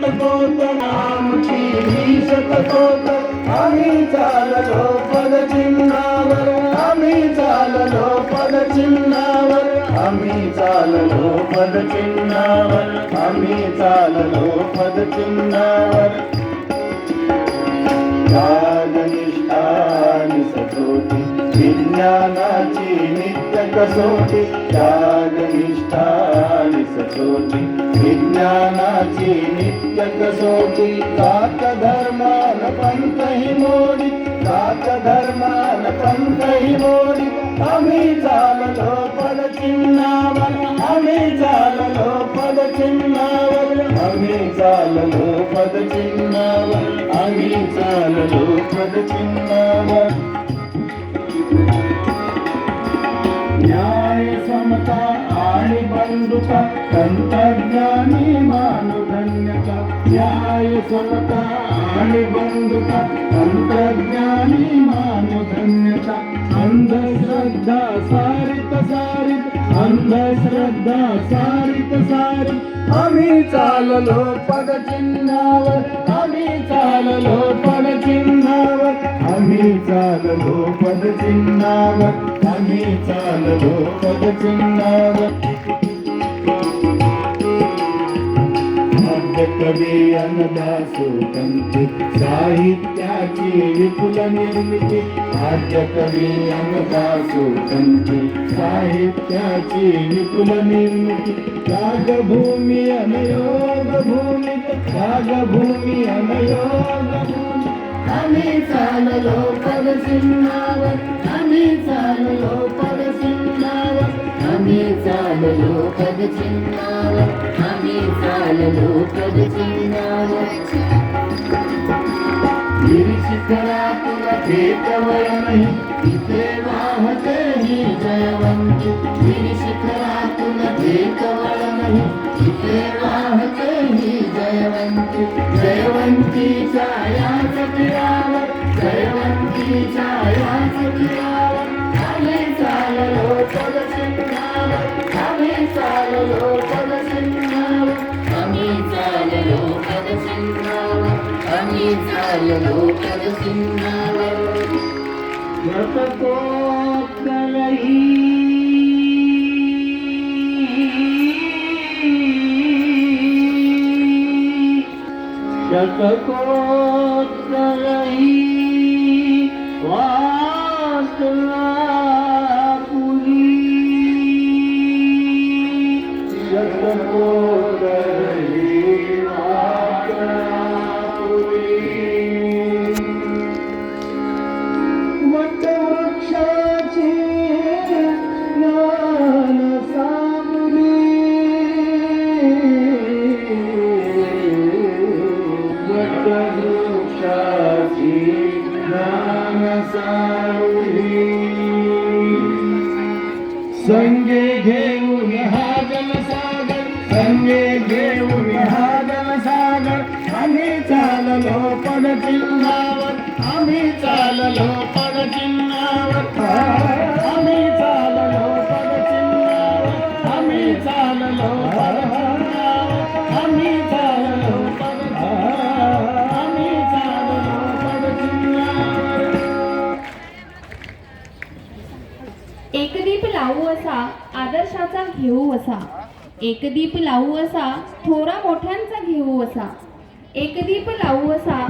शतकोत आमची ही शतकोत आम्ही चाललो पदचिन्हावर आम्ही चाललो पदचिन्हावर आम्ही चाललो पदचिन्हावर आम्ही चाललो पदचिन्हावर त्यागनिष्ठानि सचोटी विज्ञानाची नित्य कसोटी त्यागनिष्ठानि सचोटी विज्ञानाची नित्य कसोटी कात धर्मान पंथ ही मोडी कात धर्मान पंथ ही मोडी आम्ही चाललो पद चिन्हावर आम्ही चाललो पद चिन्हावर आम्ही चाललो पद चिन्हावर आम्ही चाललो पद चिन्हावर न्याय समता आणि बंधुता तंत्रज्ञानी मानधन्यता. न्याय समता आणि बंधुता तंत्रज्ञानी मानधन्यता. अंधश्रद्धा सारित सारित अंधश्रद्धा सारित सारित. आम्ही चाललो पदचिन्हावर आम्ही चाललो पदचिन्हावर. आम्ही चाललो पदचिन्हावर. चाल चाललो चिन्नार कवी अन्नदासो कंती साहित्याची विपुल निर्मिती. आद्य कवी अन्नदासो कंती साहित्याची विपुल निर्मिती. रागभूमी अनयोग भूमी रागभूमी अनयोग भूमी आम्ही चाललो पदचिन्हावर आम्ही चाललो आम्ही चाललो पदचिन्हावर आम्ही चाललो पद चिन्हावर? केवळ नाही तिथे वाहते ही जयवंती. गिरिशिखरातून भेटवळ तिथे ही जयवंती. जयवंतीच्या याच चाललो पदचिन्हावर आम्ही चाललो पदचिन्हावर आम्ही चाललो पदचिन्हावर शतकोत्तरही संगे घेऊन हा जनसागर संगे घेऊन हा जनसागर आम्ही चाललो पद चिन्हावर आम्ही चाललो पद चिन्हावर आम्ही चाललो पद चिन्हावर आम्ही चाललो पद चिन्हावर आम्ही दीप लावू असा आदर्शाचा घेऊ असा. एक दीप लावू असा थोरा मोठ्यांचा घेऊ असा. एक दीप लावू असा